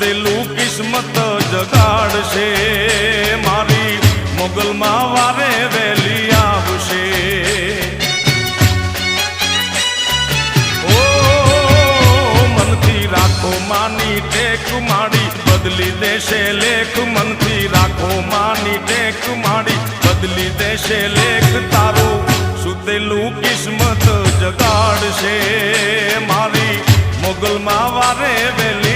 સુધેલું કિસ્મત જગાડશે. મારી મોગલમાં વારે વેલી આવશે. ઓ, મનથી રાખો માની ટેક માડી બદલી દેશે લેખ. મનથી રાખો માની ટેક માડી બદલી દેશે લેખ. તારો સુતેલું કિસ્મત જગાડશે. મારી મોગલમાં વારે વેલી